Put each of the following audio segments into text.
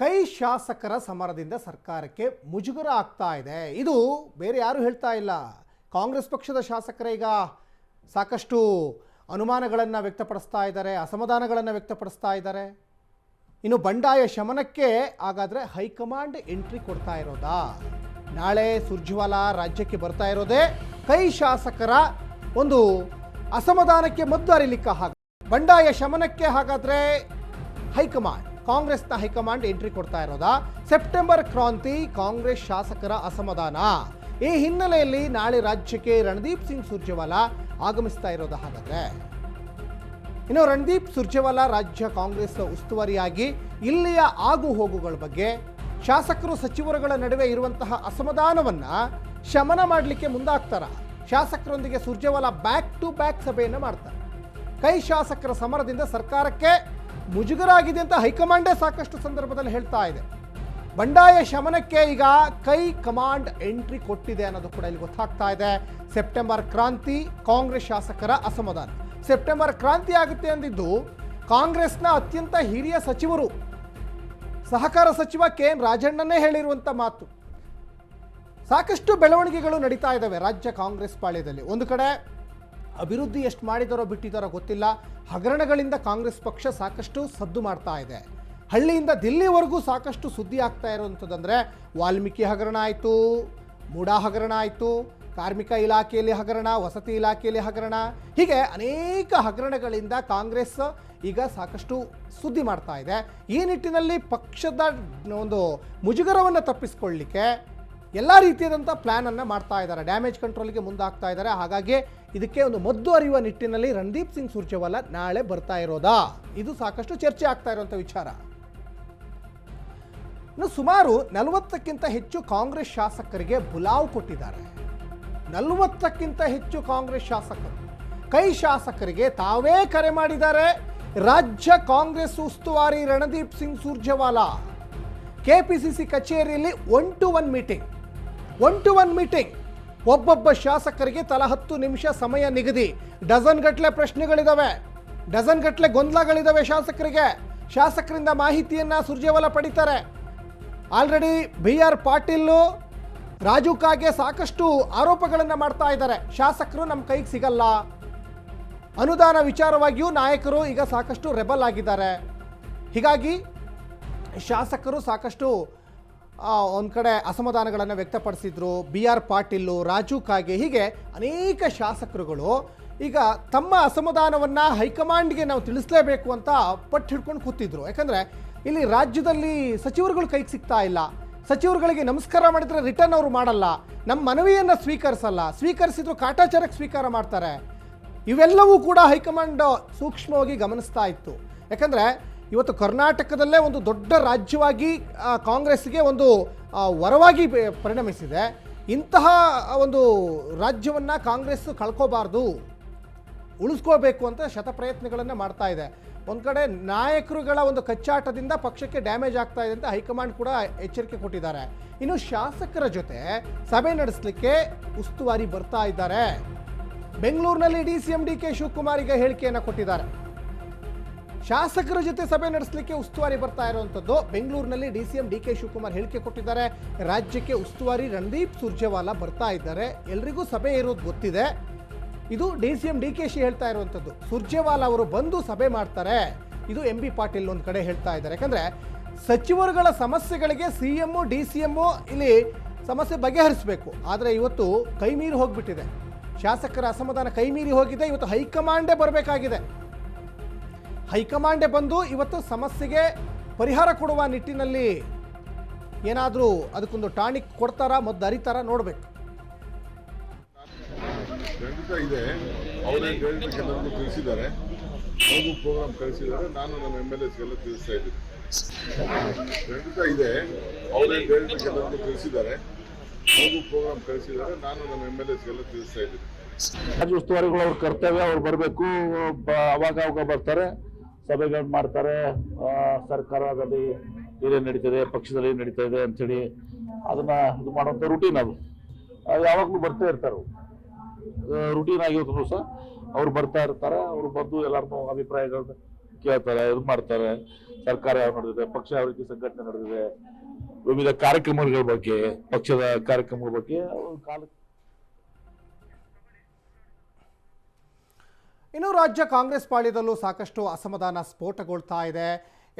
ಕೈ ಶಾಸಕರ ಸಮರದಿಂದ ಸರ್ಕಾರಕ್ಕೆ ಮುಜುಗರ ಆಗ್ತಾ ಇದೆ. ಇದು ಬೇರೆ ಯಾರು ಹೇಳ್ತಾ ಇಲ್ಲ. ಕಾಂಗ್ರೆಸ್ ಪಕ್ಷದ ಶಾಸಕರ ಈಗ ಸಾಕಷ್ಟು ಅನುಮಾನಗಳನ್ನು ವ್ಯಕ್ತಪಡಿಸ್ತಾ ಇದ್ದಾರೆ, ಅಸಮಾಧಾನಗಳನ್ನು ವ್ಯಕ್ತಪಡಿಸ್ತಾ ಇದ್ದಾರೆ. ಇನ್ನು ಬಂಡಾಯ ಶಮನಕ್ಕೆ ಹಾಗಾದರೆ ಹೈಕಮಾಂಡ್ ಎಂಟ್ರಿ ಕೊಡ್ತಾ ಇರೋದಾ? ನಾಳೆ ಸುರ್ಜೇವಾಲಾ ರಾಜ್ಯಕ್ಕೆ ಬರ್ತಾ ಇರೋದೇ ಕೈ ಶಾಸಕರ ಒಂದು ಅಸಮಾಧಾನಕ್ಕೆ ಮದ್ದು ಅರಿಲಿಕ್ಕೆ ಹಾಗ, ಬಂಡಾಯ ಶಮನಕ್ಕೆ ಹಾಗಾದರೆ ಹೈಕಮಾಂಡ್. ಕಾಂಗ್ರೆಸ್ನ ಹೈಕಮಾಂಡ್ ಎಂಟ್ರಿ ಕೊಡ್ತಾ ಇರೋದಾ? ಸೆಪ್ಟೆಂಬರ್ ಕ್ರಾಂತಿ ಕಾಂಗ್ರೆಸ್ ಶಾಸಕರ ಅಸಮಾಧಾನ. ಈ ಹಿನ್ನೆಲೆಯಲ್ಲಿ ನಾಳೆ ರಾಜ್ಯಕ್ಕೆ ರಣದೀಪ್ ಸಿಂಗ್ ಸುರ್ಜೇವಾಲಾ ಆಗಮಿಸ್ತಾ ಇರೋದ ಹಾಗಾದ್ರೆ. ಇನ್ನು ರಣದೀಪ್ ಸುರ್ಜೇವಾಲಾ ರಾಜ್ಯ ಕಾಂಗ್ರೆಸ್ ಉಸ್ತುವಾರಿಯಾಗಿ ಇಲ್ಲಿಯ ಆಗು ಹೋಗುಗಳ ಬಗ್ಗೆ ಶಾಸಕರು ಸಚಿವರುಗಳ ನಡುವೆ ಇರುವಂತಹ ಅಸಮಾಧಾನವನ್ನ ಶಮನ ಮಾಡಲಿಕ್ಕೆ ಮುಂದಾಗ್ತಾರ? ಶಾಸಕರೊಂದಿಗೆ ಸುರ್ಜೇವಾಲಾ ಬ್ಯಾಕ್ ಟು ಬ್ಯಾಕ್ ಸಭೆಯನ್ನು ಮಾಡ್ತಾರೆ. ಕೈ ಶಾಸಕರ ಸಮರದಿಂದ ಸರ್ಕಾರಕ್ಕೆ ಮುಜುಗರ ಆಗಿದೆ ಅಂತ ಹೈಕಮಾಂಡೇ ಸಾಕಷ್ಟು ಸಂದರ್ಭದಲ್ಲಿ ಹೇಳ್ತಾ ಇದೆ. ಬಂಡಾಯ ಶಮನಕ್ಕೆ ಈಗ ಕೈ ಕಮಾಂಡ್ ಎಂಟ್ರಿ ಕೊಟ್ಟಿದೆ ಅನ್ನೋದು ಕೂಡ ಇಲ್ಲಿ ಗೊತ್ತಾಗ್ತಾ ಇದೆ. ಸೆಪ್ಟೆಂಬರ್ ಕ್ರಾಂತಿ ಕಾಂಗ್ರೆಸ್ ಶಾಸಕರ ಅಸಮಾಧಾನ. ಸೆಪ್ಟೆಂಬರ್ ಕ್ರಾಂತಿ ಆಗುತ್ತೆ ಅಂದಿದ್ದು ಕಾಂಗ್ರೆಸ್ನ ಅತ್ಯಂತ ಹಿರಿಯ ಸಚಿವರು, ಸಹಕಾರ ಸಚಿವ ಕೆ ಎನ್ ರಾಜಣ್ಣನೇ ಹೇಳಿರುವಂಥ ಮಾತು. ಸಾಕಷ್ಟು ಬೆಳವಣಿಗೆಗಳು ನಡೀತಾ ಇದ್ದಾವೆ ರಾಜ್ಯ ಕಾಂಗ್ರೆಸ್ ಪಾಳ್ಯದಲ್ಲಿ. ಒಂದು ಕಡೆ ಅಭಿವೃದ್ಧಿ ಎಷ್ಟು ಮಾಡಿದಾರೋ ಬಿಟ್ಟಿದ್ದಾರೋ ಗೊತ್ತಿಲ್ಲ. ಹಗರಣಗಳಿಂದ ಕಾಂಗ್ರೆಸ್ ಪಕ್ಷ ಸಾಕಷ್ಟು ಸದ್ದು ಮಾಡ್ತಾ ಇದೆ. ಹಳ್ಳಿಯಿಂದ ದಿಲ್ಲಿವರೆಗೂ ಸಾಕಷ್ಟು ಸುದ್ದಿ ಆಗ್ತಾ ಇರುವಂಥದ್ದಂದರೆ ವಾಲ್ಮೀಕಿ ಹಗರಣ ಆಯಿತು, ಮೂಡಾ ಹಗರಣ ಆಯಿತು, ಕಾರ್ಮಿಕ ಇಲಾಖೆಯಲ್ಲಿ ಹಗರಣ, ವಸತಿ ಇಲಾಖೆಯಲ್ಲಿ ಹಗರಣ. ಹೀಗೆ ಅನೇಕ ಹಗರಣಗಳಿಂದ ಕಾಂಗ್ರೆಸ್ ಈಗ ಸಾಕಷ್ಟು ಸುದ್ದಿ ಮಾಡ್ತಾ ಇದೆ. ಈ ನಿಟ್ಟಿನಲ್ಲಿ ಪಕ್ಷದ ಒಂದು ಮುಜುಗರವನ್ನು ತಪ್ಪಿಸ್ಕೊಳ್ಳಿಕ್ಕೆ ಎಲ್ಲ ರೀತಿಯಾದಂಥ ಪ್ಲ್ಯಾನನ್ನು ಮಾಡ್ತಾ ಇದ್ದಾರೆ. ಡ್ಯಾಮೇಜ್ ಕಂಟ್ರೋಲ್ಗೆ ಮುಂದಾಗ್ತಾ ಇದ್ದಾರೆ. ಹಾಗಾಗಿ ಇದಕ್ಕೆ ಒಂದು ಮದ್ದು ಅರಿಯುವ ನಿಟ್ಟಿನಲ್ಲಿ ರಣದೀಪ್ ಸಿಂಗ್ ಸುರ್ಜೇವಾಲಾ ನಾಳೆ ಬರ್ತಾ ಇರೋದಾ? ಇದು ಸಾಕಷ್ಟು ಚರ್ಚೆ ಆಗ್ತಾ ಇರುವಂಥ ವಿಚಾರ. ಇನ್ನು ಸುಮಾರು ನಲವತ್ತಕ್ಕಿಂತ ಹೆಚ್ಚು ಕಾಂಗ್ರೆಸ್ ಶಾಸಕರಿಗೆ ಬುಲಾವ್ ಕೊಟ್ಟಿದ್ದಾರೆ. ನಲವತ್ತಕ್ಕಿಂತ ಹೆಚ್ಚು ಕಾಂಗ್ರೆಸ್ ಶಾಸಕರು, ಕೈ ಶಾಸಕರಿಗೆ ತಾವೇ ಕರೆ ಮಾಡಿದ್ದಾರೆ. ರಾಜ್ಯ ಕಾಂಗ್ರೆಸ್ ಉಸ್ತುವಾರಿ ರಣದೀಪ್ ಸಿಂಗ್ ಸುರ್ಜೇವಾಲಾ. ಕೆಪಿಸಿಸಿ ಕಚೇರಿಯಲ್ಲಿ one to one meeting one to one meeting ಒಬ್ಬೊಬ್ಬ ಶಾಸಕರಿಗೆ ತಲಾ ಹತ್ತು ನಿಮಿಷ ಸಮಯ ನಿಗದಿ. ಡಜನ್ ಗಟ್ಟಲೆ ಪ್ರಶ್ನೆಗಳಿದಾವೆ. ಡಜನ್ ಗಟ್ಟಲೆ ಗೊಂದಲಗಳಿದಾವೆ ಶಾಸಕರಿಗೆ. ಶಾಸಕರಿಂದ ಮಾಹಿತಿಯನ್ನ ಸುರ್ಜೇವಾಲ ಪಡಿತಾರೆ. Already B R Patil Raju Kage ಸಾಕಷ್ಟು ಆರೋಪಗಳನ್ನು ಮಾಡ್ತಾ ಇದ್ದಾರೆ. ಶಾಸಕರು ನಮ್ಮ ಕೈಗೆ ಸಿಗಲ್ಲ. ಅನುದಾನ ವಿಚಾರವಾಗಿಯೂ ನಾಯಕರು ಈಗ ಸಾಕಷ್ಟು ರೆಬಲ್ ಆಗಿದ್ದಾರೆ. ಹೀಗಾಗಿ ಶಾಸಕರು ಸಾಕಷ್ಟು ಒಂದು ಕಡೆ ಅಸಮಾಧಾನಗಳನ್ನು ವ್ಯಕ್ತಪಡಿಸಿದ್ರು. ಬಿ ಆರ್ ಪಾಟೀಲು, ರಾಜು ಕಾಗೆ ಹೀಗೆ ಅನೇಕ ಶಾಸಕರುಗಳು ಈಗ ತಮ್ಮ ಅಸಮಾಧಾನವನ್ನು ಹೈಕಮಾಂಡ್ಗೆ ನಾವು ತಿಳಿಸಲೇಬೇಕು ಅಂತ ಪಟ್ಟು ಹಿಡ್ಕೊಂಡು ಕೂತಿದ್ರು. ಯಾಕಂದರೆ ಇಲ್ಲಿ ರಾಜ್ಯದಲ್ಲಿ ಸಚಿವರುಗಳು ಕೈಗೆ ಸಿಗ್ತಾ ಇಲ್ಲ. ಸಚಿವರುಗಳಿಗೆ ನಮಸ್ಕಾರ ಮಾಡಿದರೆ ರಿಟರ್ನ್ ಅವರು ಮಾಡಲ್ಲ. ನಮ್ಮ ಮನವಿಯನ್ನು ಸ್ವೀಕರಿಸಲ್ಲ. ಸ್ವೀಕರಿಸಿದ್ರು ಕಾಟಾಚಾರಕ್ಕೆ ಸ್ವೀಕಾರ ಮಾಡ್ತಾರೆ. ಇವೆಲ್ಲವೂ ಕೂಡ ಹೈಕಮಾಂಡ್ ಸೂಕ್ಷ್ಮವಾಗಿ ಗಮನಿಸ್ತಾ ಇತ್ತು. ಯಾಕಂದರೆ ಇವತ್ತು ಕರ್ನಾಟಕದಲ್ಲೇ ಒಂದು ದೊಡ್ಡ ರಾಜ್ಯವಾಗಿ ಕಾಂಗ್ರೆಸ್ಗೆ ಒಂದು ವರವಾಗಿ ಪರಿಣಮಿಸಿದೆ. ಇಂತಹ ಒಂದು ರಾಜ್ಯವನ್ನು ಕಾಂಗ್ರೆಸ್ ಕಳ್ಕೋಬಾರ್ದು, ಉಳಿಸ್ಕೋಬೇಕು ಅಂತ ಶತಪ್ರಯತ್ನಗಳನ್ನು ಮಾಡ್ತಾ ಇದೆ. ಒಂದು ಕಡೆ ನಾಯಕರುಗಳ ಒಂದು ಕಚ್ಚಾಟದಿಂದ ಪಕ್ಷಕ್ಕೆ ಡ್ಯಾಮೇಜ್ ಆಗ್ತಾ ಇದೆ ಅಂತ ಹೈಕಮಾಂಡ್ ಕೂಡ ಎಚ್ಚರಿಕೆ ಕೊಟ್ಟಿದ್ದಾರೆ. ಇನ್ನು ಶಾಸಕರ ಜೊತೆ ಸಭೆ ನಡೆಸಲಿಕ್ಕೆ ಉಸ್ತುವಾರಿ ಬರ್ತಾ ಇದ್ದಾರೆ. ಬೆಂಗಳೂರಿನಲ್ಲಿ D C M D K ಶಿವಕುಮಾರಿಗೆ ಹೇಳಿಕೆಯನ್ನು ಕೊಟ್ಟಿದ್ದಾರೆ. ಶಾಸಕರ ಜೊತೆ ಸಭೆ ನಡೆಸಲಿಕ್ಕೆ ಉಸ್ತುವಾರಿ ಬರ್ತಾ ಇರುವಂಥದ್ದು. ಬೆಂಗಳೂರಿನಲ್ಲಿ D C M D K Shivakumar ಹೇಳಿಕೆ ಕೊಟ್ಟಿದ್ದಾರೆ. ರಾಜ್ಯಕ್ಕೆ ಉಸ್ತುವಾರಿ ರಣದೀಪ್ ಸುರ್ಜೇವಾಲಾ ಬರ್ತಾ ಇದ್ದಾರೆ. ಎಲ್ರಿಗೂ ಸಭೆ ಇರೋದು ಗೊತ್ತಿದೆ. ಇದು D C M D K she ಹೇಳ್ತಾ ಇರುವಂಥದ್ದು. ಸುರ್ಜೇವಾಲಾ ಅವರು ಬಂದು ಸಭೆ ಮಾಡ್ತಾರೆ. ಇದು ಎಂ ಬಿ ಪಾಟೀಲ್ ಒಂದು ಕಡೆ ಹೇಳ್ತಾ ಇದ್ದಾರೆ. ಯಾಕಂದ್ರೆ ಸಚಿವರುಗಳ ಸಮಸ್ಯೆಗಳಿಗೆ ಸಿ ಎಮ್ಮು ಡಿ ಸಿ ಇಲ್ಲಿ ಸಮಸ್ಯೆ ಬಗೆಹರಿಸಬೇಕು. ಆದರೆ ಇವತ್ತು ಕೈ ಮೀರಿ ಹೋಗ್ಬಿಟ್ಟಿದೆ. ಶಾಸಕರ ಅಸಮಾಧಾನ ಕೈ ಮೀರಿ ಹೋಗಿದೆ. ಇವತ್ತು ಹೈಕಮಾಂಡೇ ಬರಬೇಕಾಗಿದೆ. ಹೈಕಮಾಂಡೇ ಬಂದು ಇವತ್ತು ಸಮಸ್ಯೆಗೆ ಪರಿಹಾರ ಕೊಡುವ ನಿಟ್ಟಿನಲ್ಲಿ ಏನಾದರೂ ಅದಕ್ಕೊಂದು ಟಾನಿಕ್ ಕೊಡ್ತಾರಾ ಮದ್ದು ಅರಿತಾರ ನೋಡಬೇಕು. ಖಂಡಿತ ಇದೆ. ಅವರೇ ಹೇಳಿದ್ದಕ್ಕೆ ಕೆಲವೊಂದು ತಿಳಿಸಿದ್ದಾರೆ. ಅವರು ಪ್ರೋಗ್ರಾಮ್ ಕಳಿಸಿದ್ದಾರೆ. ನಾನು ನಮ್ಮ ಎಂ ಎಲ್ ಎಸ್ಗೆಲ್ಲ ತಿಳಿಸ್ತಾ ಇದ್ದೀನಿ. ಖಂಡಿತ ಇದೆ. ಅವರೇ ಹೇಳಿದ್ದಕ್ಕೆ ಕೆಲವೊಂದು ತಿಳಿಸಿದ್ದಾರೆ. ಅವರು ಪ್ರೋಗ್ರಾಮ್ ಕಳಿಸಿದ್ದಾರೆ. ನಾನು ನಮ್ಮ ಎಂ ಎಲ್ ಎಸ್ಗೆಲ್ಲ ತಿಳಿಸ್ತಾ ಇದ್ದೀನಿ. ರಾಜ್ಯ ಉಸ್ತುವಾರಿಗಳು ಅವ್ರ ಕರ್ತವ್ಯ ಅವ್ರು ಬರಬೇಕು. ಅವಾಗ ಅವಾಗ ಬರ್ತಾರೆ. ಸಭೆಗಳು ಮಾಡ್ತಾರೆ. ಸರ್ಕಾರದಲ್ಲಿ ಏನೇನು ನಡೀತದೆ, ಪಕ್ಷದಲ್ಲಿ ಏನು ನಡೀತಾ ಇದೆ ಅಂಥೇಳಿ ಅದನ್ನ ಇದು ಮಾಡುವಂಥ ರೂಟೀನ್ ಅದು. ಯಾವಾಗಲೂ ಬರ್ತಾ ಇರ್ತಾರೆ ರೂಟೀನ್ ಆಗಿರೋದು ಸಹ ಅವ್ರು ಬರ್ತಾ ಇರ್ತಾರೆ, ಅವ್ರು ಬಂದು ಎಲ್ಲರನ್ನೂ ಅಭಿಪ್ರಾಯಗಳನ್ನ ಕೇಳ್ತಾರೆ, ಇದು ಮಾಡ್ತಾರೆ. ಸರ್ಕಾರ ಯಾವ ನಡೆದಿದೆ, ಪಕ್ಷ ಯಾವ ರೀತಿ ಸಂಘಟನೆ ನಡೆದಿದೆ, ವಿವಿಧ ಕಾರ್ಯಕ್ರಮಗಳ ಬಗ್ಗೆ, ಪಕ್ಷದ ಕಾರ್ಯಕ್ರಮಗಳ ಬಗ್ಗೆ ಅವ್ರ ಇನ್ನು ರಾಜ್ಯ ಕಾಂಗ್ರೆಸ್ ಪಾಳ್ಯದಲ್ಲೂ ಸಾಕಷ್ಟು ಅಸಮಾಧಾನ ಸ್ಫೋಟಗೊಳ್ತಾ ಇದೆ.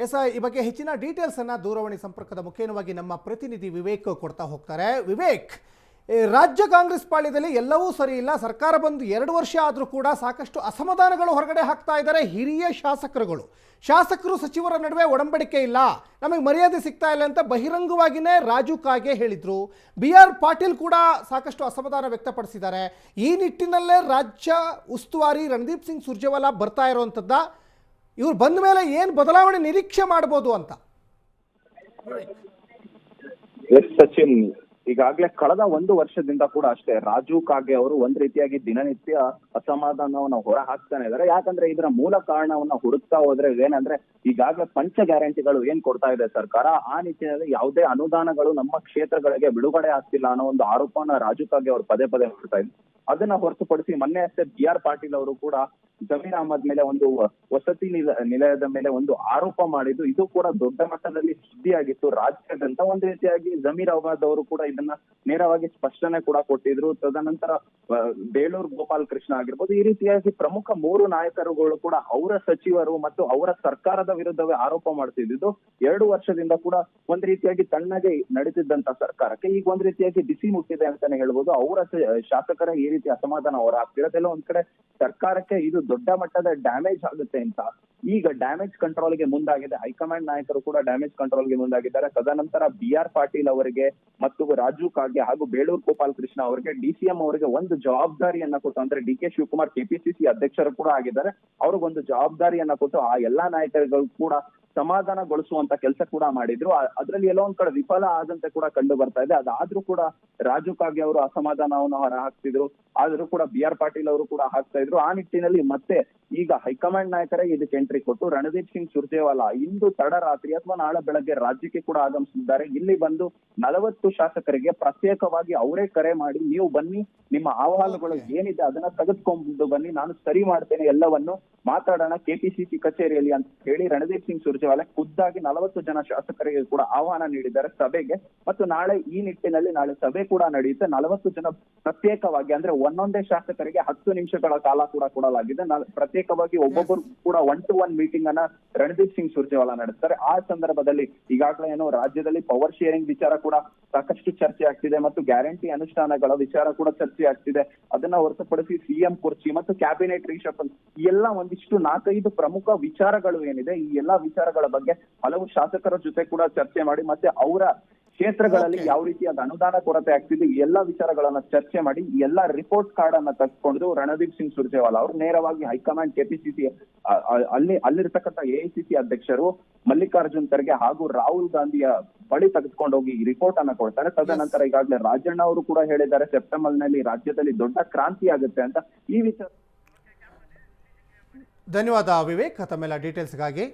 ಎಸ್ ಈ ಬಗ್ಗೆ ಹೆಚ್ಚಿನ ಡೀಟೇಲ್ಸ್ ಅನ್ನ ದೂರವಾಣಿ ಸಂಪರ್ಕದ ಮುಖೇನವಾಗಿ ನಮ್ಮ ಪ್ರತಿನಿಧಿ ವಿವೇಕ್ ಕೊಡ್ತಾ ಹೋಗ್ತಾರೆ. ವಿವೇಕ್ ರಾಜ್ಯ ಕಾಂಗ್ರೆಸ್ ಪಾಳ್ಯದಲ್ಲಿ ಎಲ್ಲವೂ ಸರಿ ಇಲ್ಲ. ಸರ್ಕಾರ ಬಂದು ಎರಡು ವರ್ಷ ಆದರೂ ಕೂಡ ಸಾಕಷ್ಟು ಅಸಮಾಧಾನಗಳು ಹೊರಗಡೆ ಹಾಕ್ತಾ ಇದ್ದಾರೆ ಹಿರಿಯ ಶಾಸಕರುಗಳು. ಶಾಸಕರು ಸಚಿವರ ನಡುವೆ ಒಡಂಬಡಿಕೆ ಇಲ್ಲ. ನಮಗೆ ಮರ್ಯಾದೆ ಸಿಗ್ತಾ ಇಲ್ಲ ಅಂತ ಬಹಿರಂಗವಾಗಿಯೇ ರಾಜು ಕಾಗೆ ಹೇಳಿದರು. ಬಿ ಆರ್ ಪಾಟೀಲ್ ಕೂಡ ಸಾಕಷ್ಟು ಅಸಮಾಧಾನ ವ್ಯಕ್ತಪಡಿಸಿದ್ದಾರೆ. ಈ ನಿಟ್ಟಿನಲ್ಲೇ ರಾಜ್ಯ ಉಸ್ತುವಾರಿ ರಣದೀಪ್ ಸಿಂಗ್ ಸುರ್ಜೇವಾಲಾ ಬರ್ತಾ ಇರೋವಂಥದ್ದ ಇವ್ರು ಬಂದ ಮೇಲೆ ಏನು ಬದಲಾವಣೆ ನಿರೀಕ್ಷೆ ಮಾಡ್ಬೋದು ಅಂತ? ಸಚಿನ್ ಈಗಾಗಲೇ ಕಳೆದ ಒಂದು ವರ್ಷದಿಂದ ಕೂಡ ಅಷ್ಟೇ ರಾಜು ಕಾಗೆ ಅವರು ಒಂದ್ ರೀತಿಯಾಗಿ ದಿನನಿತ್ಯ ಅಸಮಾಧಾನವನ್ನ ಹೊರ ಹಾಕ್ತಾನೆ ಇದಾರೆ ಯಾಕಂದ್ರೆ ಇದರ ಮೂಲ ಕಾರಣವನ್ನ ಹುಡುಕ್ತಾ ಹೋದ್ರೆ ಏನಂದ್ರೆ ಈಗಾಗಲೇ ಪಂಚ ಗ್ಯಾರಂಟಿಗಳು ಏನ್ ಕೊಡ್ತಾ ಇದೆ ಸರ್ಕಾರ, ಆ ನಿಟ್ಟಿನಲ್ಲಿ ಯಾವುದೇ ಅನುದಾನಗಳು ನಮ್ಮ ಕ್ಷೇತ್ರಗಳಿಗೆ ಬಿಡುಗಡೆ ಆಗ್ತಿಲ್ಲ ಅನ್ನೋ ಒಂದು ಆರೋಪನ ರಾಜು ಕಾಗೆ ಅವರು ಪದೇ ಪದೇ ಮಾಡ್ತಾ ಇದ್ರು ಅದನ್ನ ಹೊರತುಪಡಿಸಿ ಮೊನ್ನೆ ಅಷ್ಟೇ ಬಿ ಆರ್ ಪಾಟೀಲ್ ಅವರು ಕೂಡ ಜಮೀರ್ ಅಹಮದ್ ಮೇಲೆ ಒಂದು ವಸತಿ ನಿಲ- ನಿಲಯದ ಮೇಲೆ ಒಂದು ಆರೋಪ ಮಾಡಿದ್ದು, ಇದು ಕೂಡ ದೊಡ್ಡ ಮಟ್ಟದಲ್ಲಿ ಸುದ್ದಿಯಾಗಿತ್ತು. ರಾಜ್ಯಾದ್ಯಂತ ಒಂದು ರೀತಿಯಾಗಿ ಜಮೀರ್ ಅಹಮದ್ ಅವರು ಕೂಡ ಇದನ್ನ ನೇರವಾಗಿ ಸ್ಪಷ್ಟನೆ ಕೂಡ ಕೊಟ್ಟಿದ್ರು. ತದನಂತರ ಬೇಳೂರ್ ಗೋಪಾಲ್ ಕೃಷ್ಣ ಆಗಿರ್ಬೋದು, ಈ ರೀತಿಯಾಗಿ ಪ್ರಮುಖ ಮೂರು ನಾಯಕರುಗಳು ಕೂಡ ಅವರ ಸಚಿವರು ಮತ್ತು ಅವರ ಸರ್ಕಾರದ ವಿರುದ್ಧವೇ ಆರೋಪ ಮಾಡ್ತಿದ್ದು ಎರಡು ವರ್ಷದಿಂದ ಕೂಡ ಒಂದ್ ರೀತಿಯಾಗಿ ತಣ್ಣಗೆ ನಡೀತಿದ್ದಂತ ಸರ್ಕಾರಕ್ಕೆ ಈಗ ಒಂದ್ ರೀತಿಯಾಗಿ ಬಿಸಿ ಮುಟ್ಟಿದೆ ಅಂತಾನೆ ಹೇಳ್ಬೋದು. ಅವರ ಶಾಸಕರ ಈ ರೀತಿ ಅಸಮಾಧಾನ ಆಗ್ತಿರೋದೆಲ್ಲ ಒಂದ್ ಕಡೆ ಸರ್ಕಾರಕ್ಕೆ ಇದು ದೊಡ್ಡ ಮಟ್ಟದ ಡ್ಯಾಮೇಜ್ ಆಗುತ್ತೆ ಅಂತ. ಈಗ ಡ್ಯಾಮೇಜ್ ಕಂಟ್ರೋಲ್ಗೆ ಮುಂದಾಗಿದೆ. ಹೈಕಮಾಂಡ್ ನಾಯಕರು ಕೂಡ ಡ್ಯಾಮೇಜ್ ಕಂಟ್ರೋಲ್ಗೆ ಮುಂದಾಗಿದ್ದಾರೆ. ತದನಂತರ ಬಿ ಆರ್ ಪಾಟೀಲ್ ಅವರಿಗೆ ಮತ್ತು ರಾಜು ಕಾಗೆ ಹಾಗೂ ಬೇಳೂರ್ ಗೋಪಾಲ್ ಕೃಷ್ಣ ಅವರಿಗೆ ಡಿಸಿಎಂ ಅವರಿಗೆ ಒಂದು ಜವಾಬ್ದಾರಿಯನ್ನ ಕೊಟ್ಟು ಅಂದ್ರೆ ಡಿ ಕೆ ಶಿವಕುಮಾರ್ ಕೆಪಿಸಿಸಿ ಅಧ್ಯಕ್ಷರು ಕೂಡ ಆಗಿದ್ದಾರೆ. ಅವ್ರಿಗೊಂದು ಜವಾಬ್ದಾರಿಯನ್ನ ಕೊಟ್ಟು ಆ ಎಲ್ಲಾ ನಾಯಕರುಗಳು ಕೂಡ ಸಮಾಧಾನಗೊಳಿಸುವಂತ ಕೆಲಸ ಕೂಡ ಮಾಡಿದ್ರು. ಅದ್ರಲ್ಲಿ ಎಲ್ಲೋ ಒಂದ್ ಕಡೆ ವಿಫಲ ಆದಂತೆ ಕೂಡ ಕಂಡು ಬರ್ತಾ ಇದೆ. ಅದಾದ್ರೂ ಕೂಡ ರಾಜು ಕಾಗೆ ಅವರು ಅಸಮಾಧಾನವನ್ನು ಹೊರ ಹಾಕ್ತಿದ್ರು. ಆದ್ರೂ ಕೂಡ ಬಿ ಆರ್ ಪಾಟೀಲ್ ಅವರು ಕೂಡ ಹಾಕ್ತಾ ಇದ್ರು. ಆ ನಿಟ್ಟಿನಲ್ಲಿ ಮತ್ತೆ ಈಗ ಹೈಕಮಾಂಡ್ ನಾಯಕರೇ ಇದಕ್ಕೆ ಎಂಟ್ರಿ ಕೊಟ್ಟು ರಣದೀಪ್ ಸಿಂಗ್ ಸುರ್ಜೇವಾಲಾ ಇಂದು ತಡರಾತ್ರಿ ಅಥವಾ ನಾಳೆ ಬೆಳಗ್ಗೆ ರಾಜ್ಯಕ್ಕೆ ಕೂಡ ಆಗಮಿಸಿದ್ದಾರೆ. ಇಲ್ಲಿ ಬಂದು ನಲವತ್ತು ಶಾಸಕರಿಗೆ ಪ್ರತ್ಯೇಕವಾಗಿ ಅವರೇ ಕರೆ ಮಾಡಿ ನೀವು ಬನ್ನಿ ನಿಮ್ಮ ಅಹವಾಲುಗಳು ಏನಿದೆ ಅದನ್ನ ತೆಗೆದುಕೊಂಡು ಬನ್ನಿ. ನಾನು ಸರಿ ಮಾಡ್ತೇನೆ ಎಲ್ಲವನ್ನು. ಮಾತಾಡೋಣ ಕೆಪಿಸಿಸಿ ಕಚೇರಿಯಲ್ಲಿ ಅಂತ ಹೇಳಿ ರಣದೀಪ್ ಸಿಂಗ್ ಸುರ್ಜೇವಾಲಾ ಖುದ್ದಾಗಿ ನಲವತ್ತು ಜನ ಶಾಸಕರಿಗೆ ಕೂಡ ಆಹ್ವಾನ ನೀಡಿದ್ದಾರೆ ಸಭೆಗೆ. ಮತ್ತು ನಾಳೆ ಈ ನಿಟ್ಟಿನಲ್ಲಿ ನಾಳೆ ಸಭೆ ಕೂಡ ನಡೆಯುತ್ತೆ. ನಲವತ್ತು ಜನ ಪ್ರತ್ಯೇಕವಾಗಿ ಅಂದ್ರೆ ಒಂದೊಂದೇ ಶಾಸಕರಿಗೆ ಹತ್ತು ನಿಮಿಷಗಳ ಕಾಲ ಕೂಡ ಕೊಡಲಾಗಿದೆ. ಪ್ರತ್ಯೇಕವಾಗಿ ಒಬ್ಬೊಬ್ಬರು ಕೂಡ ಒನ್ ಟು ಒನ್ ಮೀಟಿಂಗ್ ಅನ್ನ ರಣದೀಪ್ ಸಿಂಗ್ ಸುರ್ಜೇವಾಲಾ ನಡೆಸ್ತಾರೆ. ಆ ಸಂದರ್ಭದಲ್ಲಿ ಈಗಾಗಲೇ ಏನು ರಾಜ್ಯದಲ್ಲಿ ಪವರ್ ಶೇರಿಂಗ್ ವಿಚಾರ ಕೂಡ ಸಾಕಷ್ಟು ಚರ್ಚೆ ಆಗ್ತಿದೆ ಮತ್ತು ಗ್ಯಾರಂಟಿ ಅನುಷ್ಠಾನಗಳ ವಿಚಾರ ಕೂಡ ಚರ್ಚೆ ಆಗ್ತಿದೆ. ಅದನ್ನ ಹೊರತುಪಡಿಸಿ ಸಿಎಂ ಕುರ್ಚಿ ಮತ್ತು ಕ್ಯಾಬಿನೆಟ್ ರೀಶಫಲ್ ಎಲ್ಲ ಒಂದಿಷ್ಟು ನಾಲ್ಕೈದು ಪ್ರಮುಖ ವಿಚಾರಗಳು ಏನಿದೆ, ಈ ಎಲ್ಲಾ ವಿಚಾರಗಳ ಬಗ್ಗೆ ಹಲವು ಶಾಸಕರ ಜೊತೆ ಕೂಡ ಚರ್ಚೆ ಮಾಡಿ ಮತ್ತೆ ಅವರ ಕ್ಷೇತ್ರಗಳಲ್ಲಿ ಯಾವ ರೀತಿಯಾದ ಅನುದಾನ ಕೊರತೆ ಆಗ್ತಿದೆ ಎಲ್ಲಾ ವಿಚಾರಗಳನ್ನ ಚರ್ಚೆ ಮಾಡಿ ಎಲ್ಲ ಎಲ್ಲಾ ರಿಪೋರ್ಟ್ ಕಾರ್ಡ್ ಅನ್ನ ತೆಗೆದುಕೊಂಡು ರಣದೀಪ್ ಸಿಂಗ್ ಸುರ್ಜೇವಾಲಾ ಅವರು ನೇರವಾಗಿ ಹೈಕಮಾಂಡ್ ಕೆಪಿಸಿಸಿ ಅಲ್ಲಿ ಅಲ್ಲಿರ್ತಕ್ಕಂಥ ಎಐಸಿಸಿ ಅಧ್ಯಕ್ಷರು ಮಲ್ಲಿಕಾರ್ಜುನ್ ಖರ್ಗೆ ಹಾಗೂ ರಾಹುಲ್ ಗಾಂಧಿಯ ಬಳಿ ತೆಗೆದುಕೊಂಡು ಹೋಗಿ ಈ ರಿಪೋರ್ಟ್ ಅನ್ನ ಕೊಡ್ತಾರೆ. ತದನಂತರ ಈಗಾಗಲೇ ರಾಜಣ್ಣ ಅವರು ಕೂಡ ಹೇಳಿದ್ದಾರೆ ಸೆಪ್ಟೆಂಬರ್ನಲ್ಲಿ ರಾಜ್ಯದಲ್ಲಿ ದೊಡ್ಡ ಕ್ರಾಂತಿ ಆಗುತ್ತೆ ಅಂತ ಈ ವಿಚಾರ ಧನ್ಯವಾದ ವಿವೇಕ್ ತಮ್ಮೆಲ್ಲ ಡೀಟೇಲ್ಸ್ಗಾಗಿ